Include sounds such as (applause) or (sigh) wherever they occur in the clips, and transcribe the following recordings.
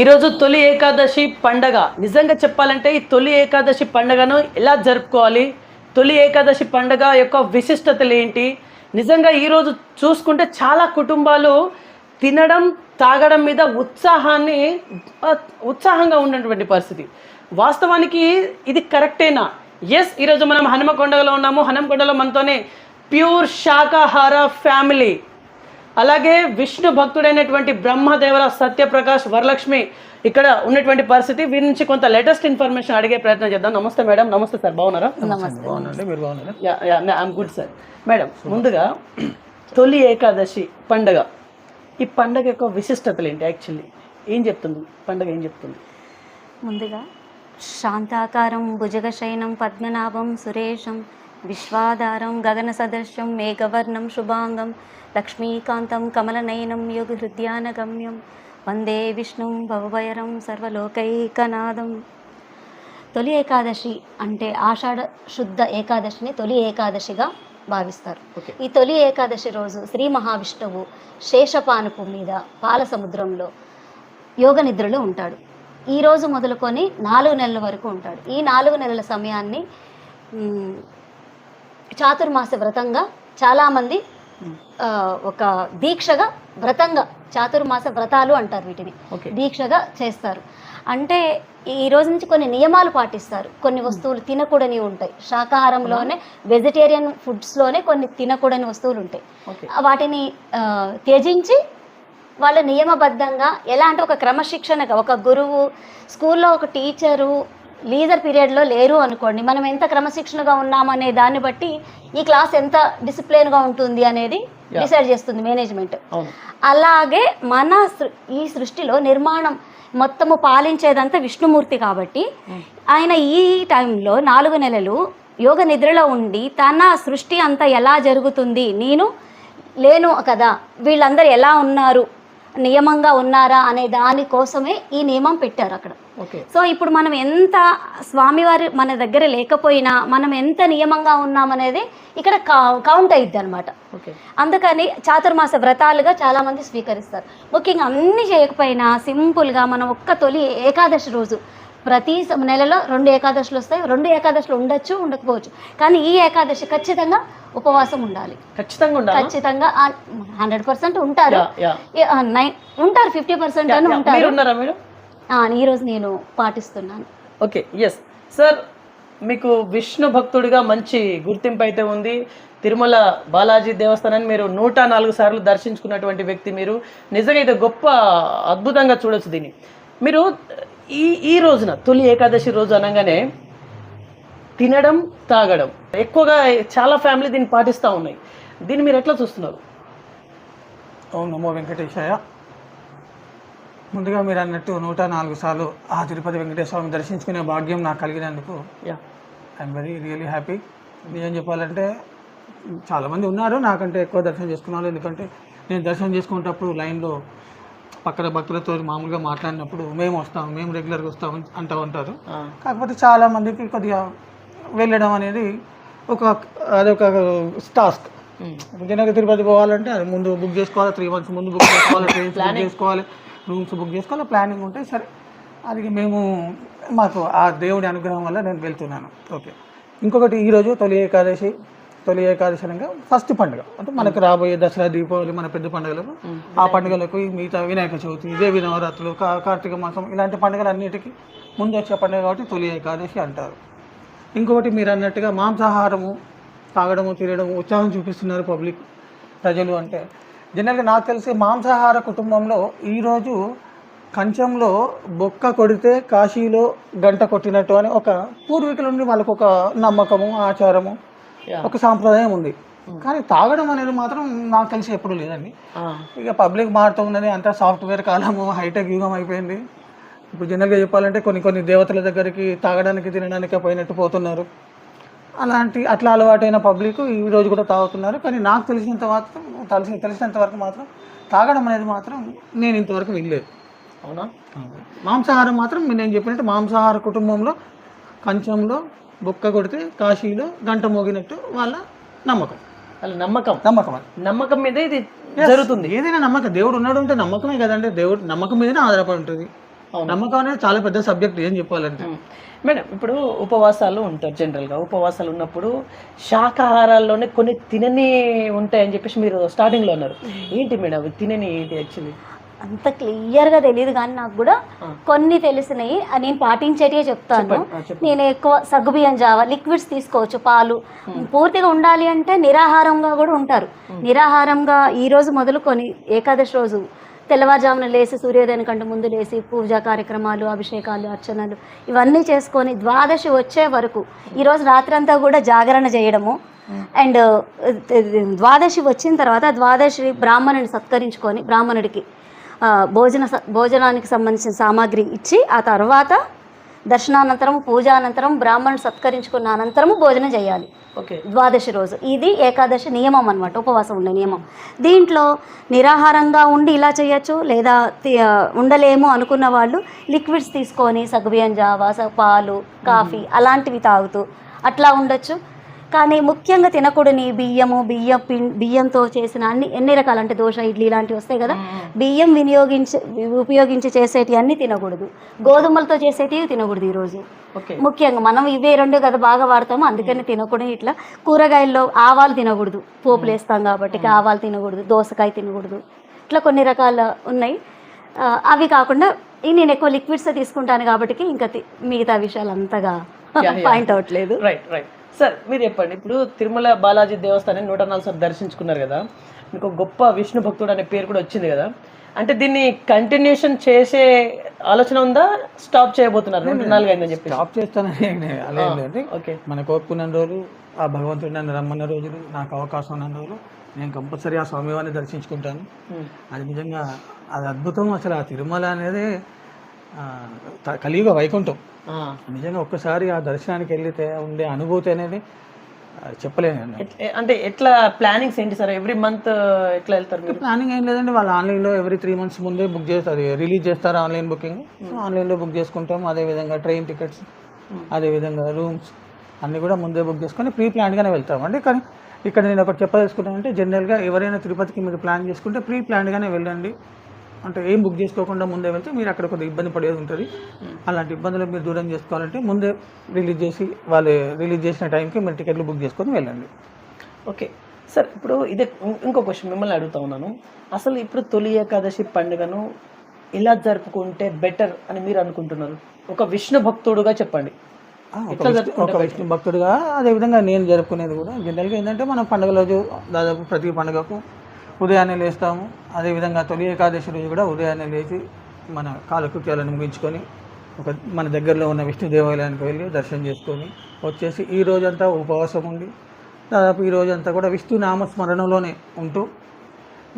ఈరోజు తొలి ఏకాదశి పండగ. నిజంగా చెప్పాలంటే ఈ తొలి ఏకాదశి పండగను ఎలా జరుపుకోవాలి? తొలి ఏకాదశి పండగ యొక్క విశిష్టతలు ఏంటి? నిజంగా ఈరోజు చూసుకుంటే చాలా కుటుంబాలు తినడం తాగడం మీద ఉత్సాహాన్ని ఉత్సాహంగా ఉన్నటువంటి పరిస్థితి. వాస్తవానికి ఇది కరెక్టేనా? ఎస్ ఈరోజు మనం హనుమకొండలో ఉన్నాము. హనుమకొండలో మనతోనే ప్యూర్ శాకాహార ఫ్యామిలీ. అలాగే విష్ణు భక్తుడైనటువంటి బ్రహ్మదేవర సత్యప్రకాష్ వరలక్ష్మి ఇక్కడ ఉన్నటువంటి పరిస్థితి. వీరి నుంచి కొంత లేటెస్ట్ ఇన్ఫర్మేషన్ అడిగే ప్రయత్నం చేద్దాం. నమస్తే మేడం. నమస్తే సార్. బాగున్నారా? బాగుందండి మీరు బాగున్నారా? Yeah yeah I'm good sir madam ముందుగా తొలి ఏకాదశి పండగ. ఈ పండగ యొక్క విశిష్టతలు ఏంటి? యాక్చువల్లీ ఏం చెప్తుంది? పండగ ఏం చెప్తుంది? ముందుగా శాంతాకారం భుజగశయనం పద్మనాభం సురేశం విశ్వాధారం గగన సదృశ్యం మేఘవర్ణం శుభాంగం లక్ష్మీకాంతం కమలనయనం యోగ హృదయానగమ్యం వందే విష్ణుం భవభయరం సర్వలోకైకనాదం. తొలి ఏకాదశి అంటే ఆషాఢ శుద్ధ ఏకాదశిని తొలి ఏకాదశిగా భావిస్తారు. ఈ తొలి ఏకాదశి రోజు శ్రీ మహావిష్ణువు శేషపానుపు మీద పాల సముద్రంలో యోగ నిద్రలో ఉంటాడు. ఈ రోజు మొదలుకొని నాలుగు నెలల వరకు ఉంటాడు. ఈ నాలుగు నెలల సమయాన్ని చాతుర్మాస వ్రతంగా చాలామంది ఒక దీక్షగా వ్రతంగా చాతుర్మాస వ్రతాలు అంటారు వీటిని. ఓకే. దీక్షగా చేస్తారు. అంటే ఈ రోజు నుంచి కొన్ని నియమాలు పాటిస్తారు. కొన్ని వస్తువులు తినకూడని ఉంటాయి. శాకాహారంలోనే వెజిటేరియన్ ఫుడ్స్లోనే కొన్ని తినకూడని వస్తువులు ఉంటాయి. వాటిని త్యజించి వాళ్ళ నియమబద్ధంగా ఎలా అంటే ఒక క్రమశిక్షణగా ఒక గురువు స్కూల్లో ఒక టీచరు లీజర్ పీరియడ్లో లేరు అనుకోండి మనం ఎంత క్రమశిక్షణగా ఉన్నామనే దాన్ని బట్టి ఈ క్లాస్ ఎంత డిసిప్లిన్గా ఉంటుంది అనేది. డిసైడ్ చేస్తుంది మేనేజ్మెంట్. అలాగే మన సృ- ఈ సృష్టిలో నిర్మాణం మొత్తము పాలించేదంతా విష్ణుమూర్తి కాబట్టి ఆయన ఈ టైంలో నాలుగు నెలలు యోగ నిద్రలో ఉండి తన సృష్టి అంతా ఎలా జరుగుతుంది నేను లేను కదా వీళ్ళందరూ ఎలా ఉన్నారు నియమంగా ఉన్నారా అనే దానికోసమే ఈ నియమం పెట్టారు అక్కడ. ఓకే. సో ఇప్పుడు మనం ఎంత స్వామివారి మన దగ్గర లేకపోయినా మనం ఎంత నియమంగా ఉన్నామనేది ఇక్కడ కౌంట్ అయ్యిద్ది అనమాట ఓకే. అందుకని చాతుర్మాస వ్రతాలుగా చాలా మంది స్వీకరిస్తారు. ముఖ్యంగా అన్ని చేయకపోయినా సింపుల్గా మనం ఒక్క తొలి ఏకాదశి రోజు ప్రతి నెలలో రెండు ఏకాదశులు వస్తాయి. రెండు ఏకాదశులు ఉండొచ్చు ఉండకపోవచ్చు. కానీ ఈ ఏకాదశి ఖచ్చితంగా ఉపవాసం ఉండాలి. ఖచ్చితంగా ఉండాలి? ఖచ్చితంగా హండ్రెడ్ పర్సెంట్ ఉంటారు. నైన్ ఉంటారు ఫిఫ్టీ పర్సెంట్ అని ఉంటారు. ఆ, ఈరోజు నేను పాటిస్తున్నాను. ఓకే ఎస్ సార్ మీకు విష్ణు భక్తుడిగా మంచి గుర్తింపు అయితే ఉంది. తిరుమల బాలాజీ దేవస్థానాన్ని మీరు నూట నాలుగు సార్లు దర్శించుకున్నటువంటి వ్యక్తి మీరు. నిజంగా ఇది గొప్ప అద్భుతంగా చూడొచ్చు దీన్ని. మీరు ఈ ఈ రోజున తొలి ఏకాదశి రోజు అనగానే తినడం తాగడం. ఎక్కువగా చాలా ఫ్యామిలీ దీన్ని పాటిస్తూ ఉన్నాయి. దీన్ని మీరు ఎట్లా చూస్తున్నారు? ఓం నమో వెంకటేశాయ. ముందుగా మీరు అన్నట్టు నూట నాలుగు సార్లు ఆ తిరుపతి వెంకటేశ్వర స్వామి దర్శించుకునే భాగ్యం నాకు కలిగినందుకు yeah. I'm very really happy నిజం చెప్పాలంటే చాలామంది ఉన్నారు. నాకంటే ఎక్కువ దర్శనం చేసుకున్నారు ఎందుకంటే నేను దర్శనం చేసుకునేటప్పుడు లైన్లో పక్కన భక్తులతో మామూలుగా మాట్లాడినప్పుడు మేము వస్తాం మేము రెగ్యులర్గా వస్తాం అంటూ ఉంటారు. కాకపోతే చాలా మందికి కొద్దిగా వెళ్ళడం అనేది ఒక అదొక టాస్క్ జనగా తిరుపతి పోవాలంటే అది ముందు బుక్ చేసుకోవాలి త్రీ మంత్స్ ముందు బుక్ చేసుకోవాలి (coughs) ట్రైన్స్ బుక్ చేసుకోవాలి రూమ్స్ బుక్ చేసుకోవాలి ప్లానింగ్ ఉంటే సరే అది మేము మాకు ఆ దేవుడి అనుగ్రహం వల్ల నేను వెళ్తున్నాను. ఓకే. ఇంకొకటి ఈరోజు తొలి ఏకాదశి. తొలి ఏకాదశి అనగా ఫస్ట్ పండుగ. అంటే మనకు రాబోయే దసరా దీపావళి మన పెద్ద పండుగలకు ఆ పండుగలకు మిగతా వినాయక చవితి దేవి నవరాత్రులు కార్తీక మాసం ఇలాంటి పండుగలన్నిటికీ ముందు వచ్చే పండుగ కాబట్టి తొలి ఏకాదశి అంటారు. ఇంకొకటి మీరు అన్నట్టుగా మాంసాహారము తాగడము తినడము ఉత్సాహం చూపిస్తున్నారు పబ్లిక్ ప్రజలు అంటే. జనరల్గా నాకు తెలిసి మాంసాహార కుటుంబంలో ఈరోజు కంచంలో బొక్క కొడితే కాశీలో గంట కొట్టినట్టు అని ఒక పూర్వీకుల నుండి వాళ్ళకు ఒక నమ్మకము ఆచారము ఒక సాంప్రదాయం ఉంది. కానీ తాగడం అనేది మాత్రం నాకు తెలిసి ఎప్పుడు లేదండి. ఇక పబ్లిక్ మారుతూ ఉన్నది అంతా సాఫ్ట్వేర్ కాలము హైటెక్ యుగం అయిపోయింది. ఇప్పుడు జనరల్గా చెప్పాలంటే కొన్ని కొన్ని దేవతల దగ్గరికి తాగడానికి తినడానికి పోయినట్టు పోతున్నారు. అలాంటి అట్లా అలవాటైన పబ్లిక్ ఈ రోజు కూడా తాగుతున్నారు. కానీ నాకు తెలిసినంత మాత్రం తెలిసి తెలిసినంత వరకు మాత్రం తాగడం అనేది మాత్రం నేను ఇంతవరకు వినలేదు. అవునా? మాంసాహారం మాత్రం నేను చెప్పినట్టు మాంసాహార కుటుంబంలో కంచంలో బొక్క కొడితే కాశీలో గంట మోగినట్టు వాళ్ళ నమ్మకం. వాళ్ళ నమ్మకం. నమ్మకం అది. నమ్మకం మీద ఇది జరుగుతుంది. ఏదైనా నమ్మకం. దేవుడు ఉన్నాడు అంటే నమ్మకమే కదండి. దేవుడు నమ్మకం మీదనే ఆధారపడి ఉంటుంది. నమ్మకం అనేది చాలా పెద్ద సబ్జెక్ట్ ఏం చెప్పాలంటే. మేడం ఇప్పుడు ఉపవాసాలు ఉంటారు జనరల్గా ఉపవాసాలు ఉన్నప్పుడు శాకాహారాల్లోనే కొన్ని తినని ఉంటాయని చెప్పేసి మీరు స్టార్టింగ్లో అన్నారు. ఏంటి మేడం తినని ఏంటి యాక్చువల్లీ అంత క్లియర్గా తెలియదు కానీ నాకు కూడా కొన్ని తెలిసినాయి. నేను పాటించేటివే చెప్తాను. నేను ఎక్కువ సగ్గుబియ్యం జావ లిక్విడ్స్ తీసుకోవచ్చు పాలు. పూర్తిగా ఉండాలి అంటే నిరాహారంగా కూడా ఉంటారు. నిరాహారంగా ఈ రోజు మొదలుకొని ఏకాదశి రోజు తెల్లవారుజామున లేచి సూర్యోదయం కంటే ముందు లేచి పూజా కార్యక్రమాలు అభిషేకాలు అర్చనలు ఇవన్నీ చేసుకొని ద్వాదశి వచ్చే వరకు ఈరోజు రాత్రంతా కూడా జాగరణ చేయడము. అండ్ ద్వాదశి వచ్చిన తర్వాత ద్వాదశి బ్రాహ్మణుని సత్కరించుకొని బ్రాహ్మణుడికి భోజన భోజనానికి సంబంధించిన సామాగ్రి ఇచ్చి ఆ తర్వాత దర్శనానంతరం పూజానంతరం బ్రాహ్మణుని సత్కరించుకున్న అనంతరము భోజనం చేయాలి. ఓకే. ద్వాదశి రోజు. ఇది ఏకాదశి నియమం అనమాట ఉపవాసం ఉండే నియమం. దీంట్లో నిరాహారంగా ఉండి ఇలా చేయొచ్చు లేదా ఉండలేము అనుకున్న వాళ్ళు లిక్విడ్స్ తీసుకొని సగ్గుబియ్యం జావా పాలు కాఫీ అలాంటివి తాగుతూ అట్లా ఉండొచ్చు. కానీ ముఖ్యంగా తినకూడని బియ్యము బియ్యం బియ్యంతో చేసిన అన్ని ఎన్ని రకాలు అంటే దోశ ఇడ్లీ ఇలాంటివి వస్తాయి కదా. బియ్యం వినియోగించి ఉపయోగించి చేసేటివి అన్నీ తినకూడదు. గోధుమలతో చేసేటివి తినకూడదు ఈరోజు. ఓకే. ముఖ్యంగా మనం ఇవే రెండు కదా బాగా వాడతాము అందుకని తినకూడదు ఇట్లా. కూరగాయల్లో ఆవాలు తినకూడదు. పోపులు వేస్తాం కాబట్టి ఆవాలు తినకూడదు దోసకాయ తినకూడదు. ఇట్లా కొన్ని రకాల ఉన్నాయి. అవి కాకుండా ఈ నేను ఎక్కువ లిక్విడ్స్ తీసుకుంటాను కాబట్టి ఇంకా మిగతా విషయాలు అంతగా (laughs) పాయింట్ అవట్లేదు రైట్ రైట్ సార్ మీరు చెప్పండి. ఇప్పుడు తిరుమల బాలాజీ దేవస్థానం నూట నాలుగు సార్లు దర్శించుకున్నారు కదా. మీకు గొప్ప విష్ణు భక్తుడు అనే పేరు కూడా వచ్చింది కదా. అంటే దీన్ని కంటిన్యూషన్ చేసే ఆలోచన ఉందా? స్టాప్ చేయబోతున్నారు. నాలుగు అయిందని చెప్పి స్టాప్ చేస్తానని ఓకే. మన కోరుకున్న రోజులు ఆ భగవంతుడు నన్ను రమ్మన్న రోజులు నాకు అవకాశం ఉన్న రోజులు నేను కంపల్సరీ ఆ స్వామివారిని దర్శించుకుంటాను. అది నిజంగా అది అద్భుతం అసలు. ఆ తిరుమల అనేది కలియుగ వైకుంఠం. నిజంగా ఒక్కసారి ఆ దర్శనానికి వెళ్తే ఉండే అనుభూతి అనేది చెప్పలేను. అంటే ఎట్లా ప్లానింగ్స్ ఏంటి సార్? ఎవ్రీ మంత్ ఎట్లా వెళ్తారు ప్లానింగ్ ఏం లేదండి. వాళ్ళు ఆన్లైన్లో ఎవ్రీ త్రీ మంత్స్ ముందే బుక్ చేస్తారు. రిలీజ్ చేస్తారు ఆన్లైన్ బుకింగ్. సో ఆన్లైన్లో బుక్ చేసుకుంటాం. అదేవిధంగా ట్రైన్ టికెట్స్ అదేవిధంగా రూమ్స్ అన్నీ కూడా ముందే బుక్ చేసుకొని ప్రీ ప్లాన్గానే వెళ్తామండి. కానీ ఇక్కడ నేను ఒకటి చెప్పదలుచుకున్నానంటే జనరల్గా ఎవరైనా తిరుపతికి మీరు ప్లాన్ చేసుకుంటే ప్రీ ప్లాన్గానే వెళ్ళండి. అంటే ఏం బుక్ చేసుకోకుండా ముందే వెళ్తే మీరు అక్కడ కొద్దిగా ఇబ్బంది పడేది ఉంటుంది. అలాంటి ఇబ్బందులు మీరు దూరం చేసుకోవాలంటే ముందే రిలీజ్ చేసి వాళ్ళు రిలీజ్ చేసిన టైంకి మీరు టికెట్లు బుక్ చేసుకొని వెళ్ళండి. ఓకే సార్ ఇప్పుడు ఇదే ఇంకో క్వశ్చన్ మిమ్మల్ని అడుగుతా ఉన్నాను. అసలు ఇప్పుడు తొలి ఏకాదశి పండుగను ఎలా జరుపుకుంటే బెటర్ అని మీరు అనుకుంటున్నారు? ఒక విష్ణు భక్తుడుగా చెప్పండి. ఆ, ఒక విష్ణు ఒక విష్ణు భక్తుడిగా అదేవిధంగా నేను జరుపుకునేది కూడా. జనరల్గా ఏంటంటే మనం పండుగ రోజు దాదాపు ప్రతి పండుగకు ఉదయాన్నే లేస్తాము. అదేవిధంగా తొలి ఏకాదశి రోజు కూడా ఉదయాన్నే లేచి మన కాలకృత్యాలను ముగించుకొని ఒక మన దగ్గరలో ఉన్న విష్ణు దేవాలయానికి వెళ్ళి దర్శనం చేసుకొని వచ్చేసి ఈ రోజంతా ఉపవాసం ఉండి దాదాపు ఈ రోజంతా కూడా విష్ణు నామస్మరణలోనే ఉంటూ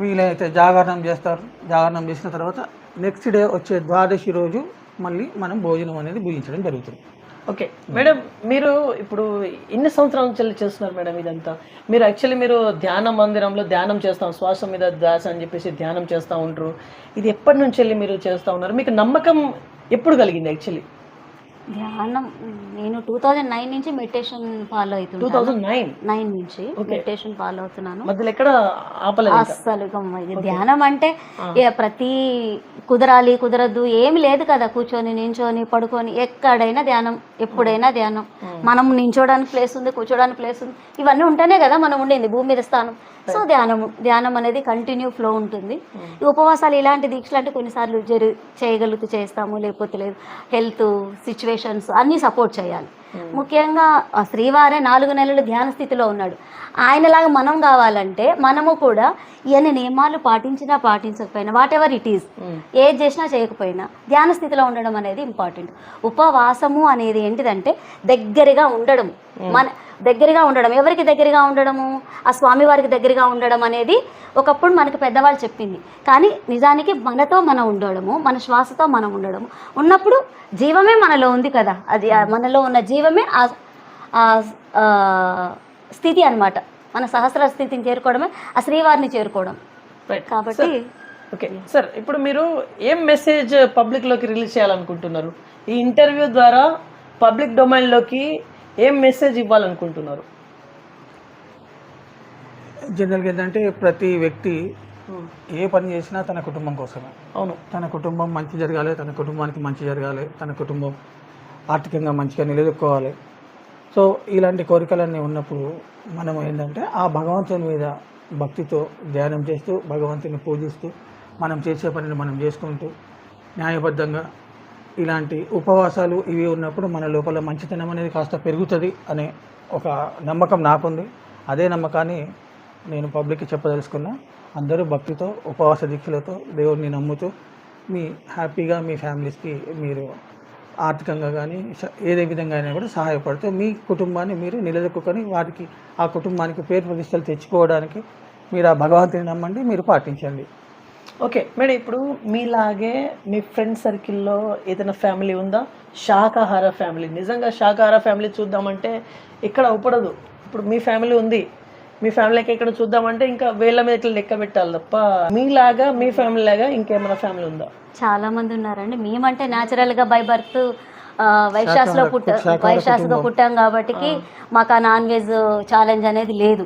వీలైతే జాగరణం చేస్తారు. జాగరణం చేసిన తర్వాత నెక్స్ట్ డే వచ్చే ద్వాదశి రోజు మళ్ళీ మనం భోజనం అనేది భుజించడం జరుగుతుంది. ఓకే. మేడం మీరు ఇప్పుడు ఎన్ని సంవత్సరాల నుంచి వెళ్ళి చేస్తున్నారు మేడం ఇదంతా. మీరు యాక్చువల్లీ మీరు ధ్యాన మందిరంలో ధ్యానం చేస్తాం శ్వాస మీద ధ్యాస అని చెప్పేసి ధ్యానం చేస్తూ ఉంటారు ఇది ఎప్పటి నుంచి వెళ్ళి మీరు చేస్తూ ఉన్నారు? మీకు నమ్మకం ఎప్పుడు కలిగింది యాక్చువల్లీ? ధ్యానం. నేను టూ థౌజండ్ నైన్ నుంచి మెడిటేషన్ ఫాలో టూ అవుతున్నాను థౌజండ్ నైన్ నైన్ నుంచి మెడిటేషన్ ఫాలో అవుతున్నాను. మధ్యలో ఎక్కడ. అస్సలు ధ్యానం అంటే ప్రతి కుదరాలి కుదరద్దు ఏమి లేదు కదా కూర్చొని నించొని పడుకొని ఎక్కడైనా ధ్యానం ఎప్పుడైనా ధ్యానం. మనం నించోడానికి ప్లేస్ ఉంది కూర్చోడానికి ప్లేస్ ఉంది. ఇవన్నీ ఉంటేనే కదా మనం ఉండింది భూమి మీద స్థానం. సో ధ్యానం ధ్యానం అనేది కంటిన్యూ ఫ్లో ఉంటుంది. ఈ ఉపవాసాలు ఇలాంటి దీక్షలు అంటే కొన్నిసార్లు జరు చేయగలుగుతూ చేస్తాము లేకపోతే లేదు. హెల్త్ సిచ్యువేషన్స్ అన్నీ సపోర్ట్ చేయాలి. ముఖ్యంగా ఆ శ్రీవారే నాలుగు నెలలు ధ్యాన స్థితిలో ఉన్నాడు. ఆయనలాగా మనం కావాలంటే మనము కూడా ఈయన నియమాలు పాటించినా పాటించకపోయినా వాట్ ఎవర్ ఇట్ ఈస్ ఏది చేసినా చేయకపోయినా ధ్యాన స్థితిలో ఉండడం అనేది ఇంపార్టెంట్ ఉపవాసము అనేది ఏంటిదంటే దగ్గరగా ఉండడం. మన దగ్గరగా ఉండడం. ఎవరికి దగ్గరగా ఉండడము? ఆ స్వామివారికి దగ్గరగా ఉండడం అనేది ఒకప్పుడు మనకు పెద్దవాళ్ళు చెప్పింది. కానీ నిజానికి మనతో మనం ఉండడము మన శ్వాసతో మనం ఉండడము. ఉన్నప్పుడు జీవమే మనలో ఉంది కదా. అది మనలో ఉన్న జీవమే ఆ- స్థితి అన్నమాట. మన సహస్ర స్థితిని చేరుకోవడమే ఆ శ్రీవారిని చేరుకోవడం. కాబట్టి ఓకే సార్ ఇప్పుడు మీరు ఏం మెసేజ్ పబ్లిక్లోకి రిలీజ్ చేయాలనుకుంటున్నారు? ఈ ఇంటర్వ్యూ ద్వారా పబ్లిక్ డొమైన్లోకి ఏం మెసేజ్ ఇవ్వాలనుకుంటున్నారు? జనరల్గా ఏంటంటే ప్రతి వ్యక్తి ఏ పని చేసినా తన కుటుంబం కోసమే. అవును. తన కుటుంబం మంచి జరగాలి తన కుటుంబానికి మంచి జరగాలి తన కుటుంబం ఆర్థికంగా మంచిగా నిలదొక్కోవాలి. సో ఇలాంటి కోరికలన్నీ ఉన్నప్పుడు మనం ఏంటంటే ఆ భగవంతుని మీద భక్తితో ధ్యానం చేస్తూ భగవంతుని పూజిస్తూ మనం చేసే పనిని మనం చేసుకుంటూ న్యాయబద్ధంగా ఇలాంటి ఉపవాసాలు ఇవి ఉన్నప్పుడు మన లోపల మంచితనం అనేది కాస్త పెరుగుతుంది అనే ఒక నమ్మకం నాకుంది. అదే నమ్మకాన్ని నేను పబ్లిక్కి చెప్పదలుచుకున్నా. అందరూ భక్తితో ఉపవాస దీక్షలతో దేవుడిని నమ్ముతూ మీ హ్యాపీగా మీ ఫ్యామిలీస్కి మీరు ఆర్థికంగా కానీ ఏదే విధంగా అయినా కూడా సహాయపడుతూ మీ కుటుంబాన్ని మీరు నిలదొక్కుని వారికి ఆ కుటుంబానికి పేరు ప్రతిష్టలు తెచ్చుకోవడానికి మీరు ఆ భగవంతుని నమ్మండి మీరు పాటించండి. ఓకే మేడం ఇప్పుడు మీలాగే మీ ఫ్రెండ్ సర్కిల్లో ఏదైనా ఫ్యామిలీ ఉందా? శాకాహార ఫ్యామిలీ నిజంగా శాకాహార ఫ్యామిలీ చూద్దామంటే ఇక్కడ ఉపడదు ఇప్పుడు మీ ఫ్యామిలీ ఉంది. మీ ఫ్యామిలీకి ఇక్కడ చూద్దామంటే ఇంకా వేళ్ళ మీద ఇట్లా లెక్క పెట్టాలి తప్ప మీలాగా మీ ఫ్యామిలీ లాగా ఇంకేమైనా ఫ్యామిలీ ఉందా? చాలా మంది ఉన్నారండి. మేమంటే న్యాచురల్గా బై బర్త్ వైశాస్లో పుట్ట వైశాస్గా పుట్టాం కాబట్టి మాకు ఆ నాన్ వెజ్ ఛాలెంజ్ అనేది లేదు.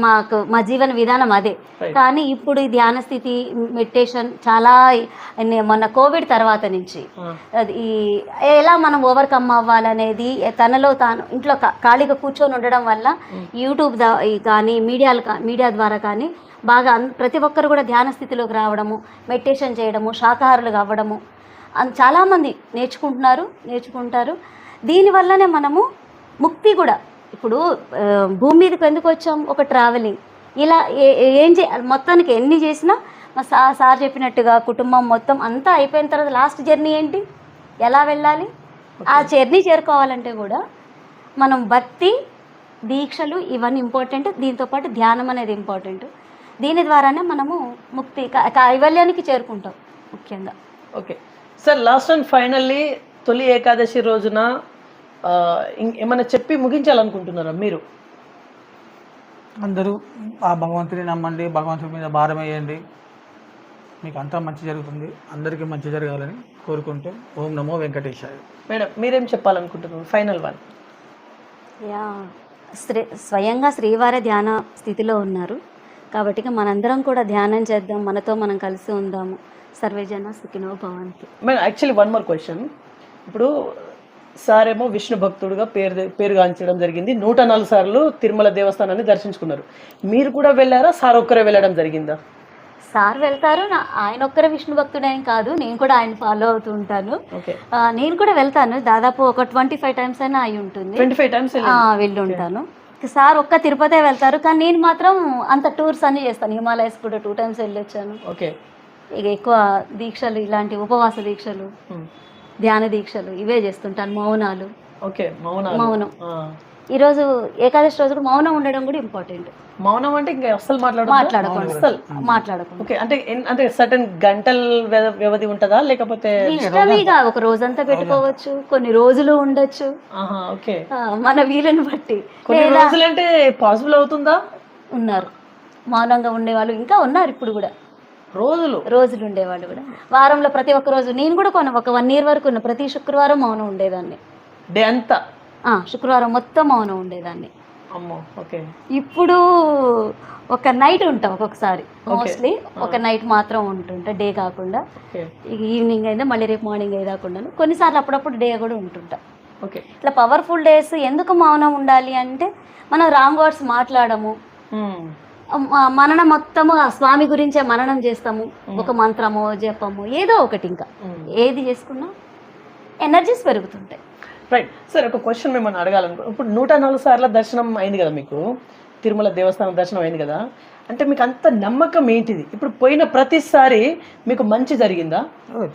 మాకు మా జీవన విధానం అదే. కానీ ఇప్పుడు ఈ ధ్యాన స్థితి మెడిటేషన్ చాలా మొన్న కోవిడ్ తర్వాత నుంచి అది ఈ ఎలా మనం ఓవర్కమ్ అవ్వాలనేది తనలో తాను ఇంట్లో ఖాళీగా కూర్చొని ఉండడం వల్ల యూట్యూబ్ దా- ఈ కానీ మీడియాలు కా- మీడియా ద్వారా కానీ బాగా ప్రతి ఒక్కరు కూడా ధ్యాన స్థితిలోకి రావడము మెడిటేషన్ చేయడము శాకాహారులుగా అవ్వడము చాలామంది నేర్చుకుంటున్నారు నేర్చుకుంటారు. దీనివల్లనే మనము ముక్తి కూడా. ఇప్పుడు భూమి మీదకి ఎందుకు వచ్చాం? ఒక ట్రావెలింగ్ ఇలా ఏ- చే మొత్తానికి ఎన్ని చేసినా మా సా సార్ చెప్పినట్టుగా కుటుంబం మొత్తం అంతా అయిపోయిన తర్వాత లాస్ట్ జర్నీ ఏంటి? ఎలా వెళ్ళాలి? ఆ జర్నీ చేరుకోవాలంటే కూడా మనం భక్తి దీక్షలు ఇవన్నీ ఇంపార్టెంట్ దీంతోపాటు ధ్యానం అనేది ఇంపార్టెంట్ దీని ద్వారానే మనము ముక్తి కైవల్యానికి చేరుకుంటాం ముఖ్యంగా. Okay sir last and finally తొలి ఏకాదశి రోజున ఏమైనా చెప్పి ముగించాలనుకుంటున్నారా మీరు? అందరూ ఆ భగవంతుని నమ్మండి భగవంతుని మీద భారం వేయండి. మీకు అంతా మంచి జరుగుతుంది. అందరికీ మంచి జరగాలని కోరుకుంటూ ఓం నమో వెంకటేశాయ. మేడం మీరేం చెప్పాలనుకుంటున్నారు? ఫైనల్ వన్ యా శ్రీ స్వయంగా శ్రీవారి ధ్యాన స్థితిలో ఉన్నారు. కాబట్టి మనందరం కూడా ధ్యానం చేద్దాం. మనతో మనం కలిసి ఉందాము. సర్వేజన సుఖినో భవంతు. Madam actually one more question ఇప్పుడు సార్ ఏమో విష్ణు భక్తుడుగా పేరు పేరుగాంచడం జరిగింది. నూట నాలుగు సార్లు తిరుమల దేవస్థానాన్ని దర్శించుకున్నారు. మీరు కూడా వెళ్ళారా? సార్ ఒక్కరే వెళ్ళడం జరిగిందా? సార్ వెళ్తారు. నా ఆయన ఒక్కరే విష్ణు భక్తుడని కాదు. నేను కూడా ఆయన ఫాలో అవుతూ ఉంటాను. నేను కూడా వెళ్తాను. దాదాపు ఒక ట్వంటీ ఫైవ్ టైమ్స్ అయినా అయి ఉంటుంది. ట్వంటీ ఫైవ్ టైమ్స్ వెళ్ళి ఉంటాను సార్ ఒక్క తిరుపతే వెళ్తారు కానీ నేను మాత్రం అంత టూర్స్ అన్ని చేస్తాను. హిమాలయస్ కూడా టూ టైమ్స్ వెళ్ళొచ్చాను. ఓకే. ఇక ఎక్కువ దీక్షలు ఇలాంటి ఉపవాస దీక్షలు ధ్యాన దీక్షలు ఇవే చేస్తుంటాను మౌనాలు. ఓకే మౌనం. మౌనం ఈరోజు ఏకాదశి రోజు కూడా మౌనం ఉండడం కూడా ఇంపార్టెంట్ మౌనం అంటే ఇంకా అస్సలు మాట్లాడదు మాట్లాడకూడదు అస్సలు. మాట్లాడకూడదు ఓకే అంటే ఎన్- అంటే సర్టన్ గంటల వ్య- వ్యవధి ఉంటుందా? లేకపోతే ఇష్టమేగా ఒక రోజంతా పెట్టుకోవచ్చు. కొన్ని రోజులు ఉండొచ్చు. ఆహా ఓకే. ఆ, మన వీలుని బట్టి. కొన్ని రోజులు అంటే పాసిబుల్ అవుతుందా? ఉన్నారు. మౌనంగా ఉండేవాళ్ళు ఇంకా ఉన్నారు ఇప్పుడు కూడా. రోజులు? రోజులు ఉండేవాళ్ళు కూడా. వారంలో ప్రతి ఒక్క రోజు నేను కూడా కొన్న ఒక వన్ ఇయర్ వరకు ఉన్న ప్రతి శుక్రవారం మౌనం ఉండేదాన్ని. డే అంతా? శుక్రవారం మొత్తం మౌనం ఉండేదాన్ని. ఇప్పుడు ఒక నైట్ ఉంటాం ఒక్కొక్కసారి. మోస్ట్లీ ఒక నైట్ మాత్రం ఉంటుంటా డే కాకుండా. ఈవినింగ్ అయితే మళ్ళీ రేపు మార్నింగ్ అయ్యి కాకుండా కొన్నిసార్లు అప్పుడప్పుడు డే కూడా ఉంటుంటా. ఓకే. ఇట్లా పవర్ఫుల్ డేస్ ఎందుకు మౌనం ఉండాలి అంటే మనం రాంగ్ వర్డ్స్ మాట్లాడము. మననం మొత్తము ఆ స్వామి గురించే మననం చేస్తాము. ఒక మంత్రము జపము ఏదో ఒకటి ఇంకా. ఏది చేసుకున్నా ఎనర్జీస్ పెరుగుతుంటాయి. రైట్ సార్ ఒక క్వశ్చన్ మిమ్మల్ని అడగాలనుకో ఇప్పుడు నూట నాలుగు సార్ల దర్శనం అయింది కదా మీకు? తిరుమల దేవస్థానం దర్శనం అయింది కదా? అంటే మీకు అంత నమ్మకం ఏంటిది? ఇప్పుడు పోయిన ప్రతిసారి మీకు మంచి జరిగిందా?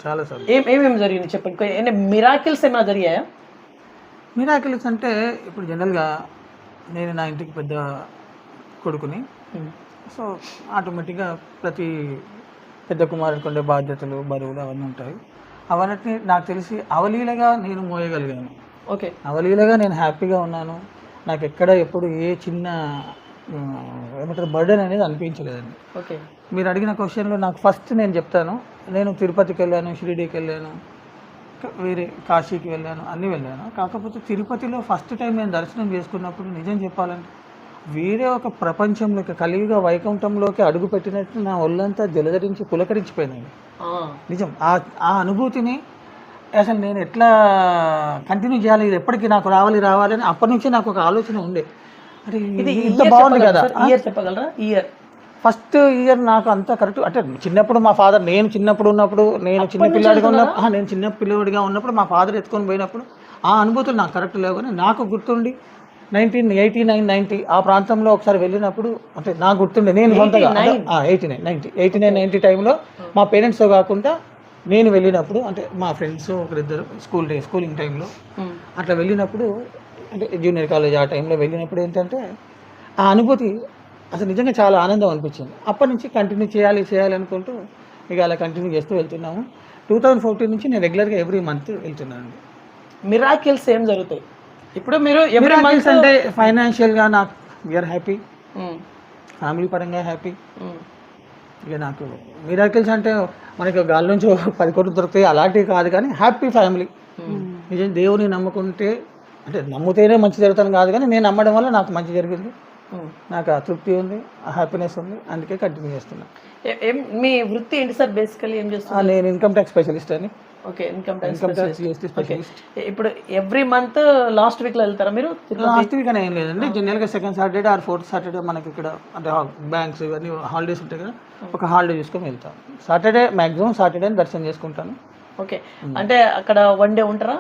చాలా సార్లు. ఏం ఏమేమి జరిగింది చెప్పండి. మిరాకిల్స్ ఏమైనా జరిగాయా? మిరాకిల్స్ అంటే ఇప్పుడు జనరల్గా నేను నా ఇంటికి పెద్ద కొడుకుని. సో ఆటోమేటిక్గా ప్రతి పెద్ద కుమారుడికి ఉండే బాధ్యతలు బరువులు అవన్నీ ఉంటాయి. అవన్నీ నాకు తెలిసి అవలీలగా నేను మోయగలిగాను. ఓకే. అవలీలగా నేను హ్యాపీగా ఉన్నాను. నాకు ఎక్కడ ఎప్పుడు ఏ చిన్న ఏమంటారు బర్డెన్ అనేది అనిపించలేదండి. ఓకే. మీరు అడిగిన క్వశ్చన్లో నాకు ఫస్ట్ నేను చెప్తాను. నేను తిరుపతికి వెళ్ళాను షిరిడీకి వెళ్ళాను వేరే కాశీకి వెళ్ళాను అన్నీ వెళ్ళాను. కాకపోతే తిరుపతిలో ఫస్ట్ టైం నేను దర్శనం చేసుకున్నప్పుడు నిజం చెప్పాలంటే వేరే ఒక ప్రపంచంలోకి కలియుగ వైకుంఠంలోకి అడుగు పెట్టినట్టు నా ఒళ్ళంతా జలధరించి పులకరించిపోయినాయి. నిజం. ఆ ఆ అనుభూతిని అసలు నేను ఎట్లా కంటిన్యూ చేయాలి? ఇది ఎప్పటికీ నాకు రావాలి రావాలి అని అప్పటి నుంచి నాకు ఒక ఆలోచన ఉండే. ఇది ఇంత బాగుంది కదా? ఇయర్ చెప్పగలరా? ఇయర్ ఫస్ట్ ఇయర్ నాకు అంత కరెక్ట్ అంటే చిన్నప్పుడు మా ఫాదర్ నేను చిన్నప్పుడు ఉన్నప్పుడు నేను చిన్న పిల్లాడిగా ఉన్నప్పుడు నేను చిన్న పిల్లవాడిగా ఉన్నప్పుడు మా ఫాదర్ ఎత్తుకొని పోయినప్పుడు ఆ అనుభూతులు నాకు కరెక్ట్ లేవు కానీ నాకు గుర్తుండి నైన్టీన్ ఎయిటీ నైన్ నైన్టీ ఆ ప్రాంతంలో ఒకసారి వెళ్ళినప్పుడు అంటే నాకు గుర్తుండే నేను సొంతగా. Eighty nine ninety eighty nine ninety టైంలో మా పేరెంట్స్తో కాకుండా నేను వెళ్ళినప్పుడు అంటే మా ఫ్రెండ్స్ ఒకరిద్దరు స్కూల్ డే స్కూలింగ్ టైంలో అట్లా వెళ్ళినప్పుడు అంటే జూనియర్ కాలేజ్ ఆ టైంలో వెళ్ళినప్పుడు ఏంటంటే ఆ అనుభూతి అసలు నిజంగా చాలా ఆనందం అనిపించింది. అప్పటి నుంచి కంటిన్యూ చేయాలి చేయాలి అనుకుంటూ ఇక అలా కంటిన్యూ చేస్తూ వెళ్తున్నాము. టూ థౌజండ్ ఫోర్టీన్ నుంచి నేను రెగ్యులర్గా ఎవ్రీ మంత్ వెళ్తున్నాను. మిరాకిల్స్ ఏం జరుగుతాయి? ఇప్పుడు మీరు ఎవ్రీ Miracles అంటే ఫైనాన్షియల్గా నాకు వీఆర్ హ్యాపీ ఫ్యామిలీ పరంగా హ్యాపీ ఇక నాకు మిరాకిల్స్ అంటే మనకి గాలి నుంచి పది కోట్లు దొరుకుతాయి అలాంటివి కాదు కానీ హ్యాపీ ఫ్యామిలీ నిజం దేవుని నమ్ముకుంటే అంటే నమ్ముతేనే మంచి జరుగుతాను కాదు కానీ నేను నమ్మడం వల్ల నాకు మంచి జరిగింది. నాకు ఆ తృప్తి ఉంది ఆ హ్యాపీనెస్ ఉంది అందుకే కంటిన్యూ చేస్తున్నా. మీ వృత్తి ఏంటి సార్ బేసికలీ ఏం చేస్తారు ఆ, నేను ఇన్కమ్ ట్యాక్స్ స్పెషలిస్ట్ అని okay income tax income tax GST specialist ఇప్పుడు ఎవ్రీ మంత్ లాస్ట్ వీక్లో వెళ్తారా మీరు? లాస్ట్ వీక్ అని ఏం లేదండి. జనరల్గా second Saturday or fourth Saturday మనకి ఇక్కడ అంటే బ్యాంక్స్ ఇవన్నీ హాలిడేస్ ఉంటాయి కదా ఒక హాలిడే చూసుకొని వెళ్తాం. సాటర్డే మ్యాక్సిమం సాటర్డే దర్శనం చేసుకుంటాను. ఓకే. అంటే అక్కడ వన్ డే ఉంటారా?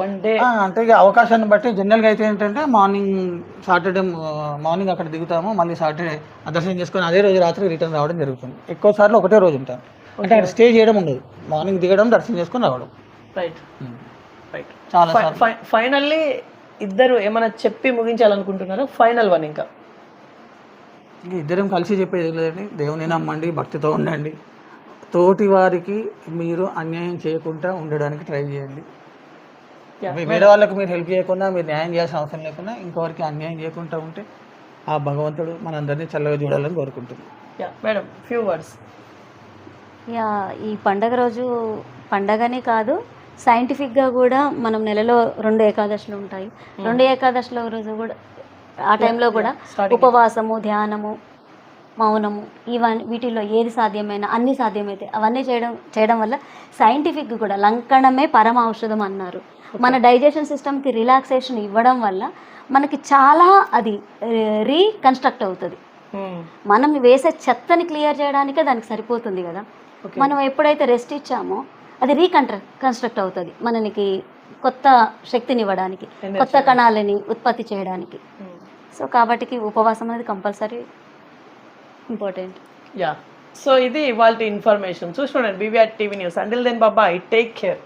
వన్ డే అంటే ఇక అవకాశాన్ని బట్టి జనరల్గా అయితే ఏంటంటే మార్నింగ్ సాటర్డే మార్నింగ్ అక్కడ దిగుతాము. మళ్ళీ సాటర్డే దర్శనం చేసుకొని అదే రోజు రాత్రి రిటర్న్ రావడం జరుగుతుంది. ఎక్కువ సార్లు ఒకటే రోజు ఉంటాను అంటే అక్కడ స్టే చేయడం ఉండదు. మార్నింగ్ దిగడం దర్శనం చేసుకొని రావడం. రైట్ రైట్ చాలా ఫైనల్లీ ఇద్దరు ఏమైనా చెప్పి ముగించాలనుకుంటున్నారా? ఫైనల్ వన్ ఇంకా. ఇంక ఇద్దరం కలిసి చెప్పేది లేదండి. దేవుని నమ్మండి భక్తితో ఉండండి. తోటి వారికి మీరు అన్యాయం చేయకుండా ఉండడానికి ట్రై చేయండి. వేరే వాళ్ళకి మీరు హెల్ప్ చేయకుండా మీరు న్యాయం చేయాల్సిన అవసరం లేకుండా ఇంకొకరికి అన్యాయం చేయకుండా ఉంటే ఆ భగవంతుడు మనందరినీ చల్లగా చూడాలని కోరుకుంటుంది యా మేడం ఫ్యూ వర్డ్స్ ఈ పండగ రోజు పండగనే కాదు సైంటిఫిక్గా కూడా మనం నెలలో రెండు ఏకాదశులు ఉంటాయి. రెండు ఏకాదశుల రోజు కూడా ఆ టైంలో కూడా ఉపవాసము ధ్యానము మౌనము ఇవన్నీ వీటిల్లో ఏది సాధ్యమైనా అన్ని సాధ్యమైతే అవన్నీ చేయడం చేయడం వల్ల సైంటిఫిక్ కూడా లంకణమే పరమ ఔషధం అన్నారు మన డైజెషన్ సిస్టమ్కి రిలాక్సేషన్ ఇవ్వడం వల్ల మనకి చాలా అది రీకన్స్ట్రక్ట్ అవుతుంది. మనం వేసే చెత్తని క్లియర్ చేయడానికే దానికి సరిపోతుంది కదా. మనం ఎప్పుడైతే రెస్ట్ ఇచ్చామో అది రీకన్స్ట్ర కన్స్ట్రక్ట్ అవుతుంది మనకి కొత్త శక్తిని ఇవ్వడానికి కొత్త కణాలని ఉత్పత్తి చేయడానికి. సో కాబట్టి ఉపవాసం అనేది కంపల్సరీ ఇంపార్టెంట్ యా సో ఇది ఇవాళ ఇన్ఫర్మేషన్ చూసుకోండి బీవీఆర్ టీవీ న్యూస్ అండిల్ then Baba I take care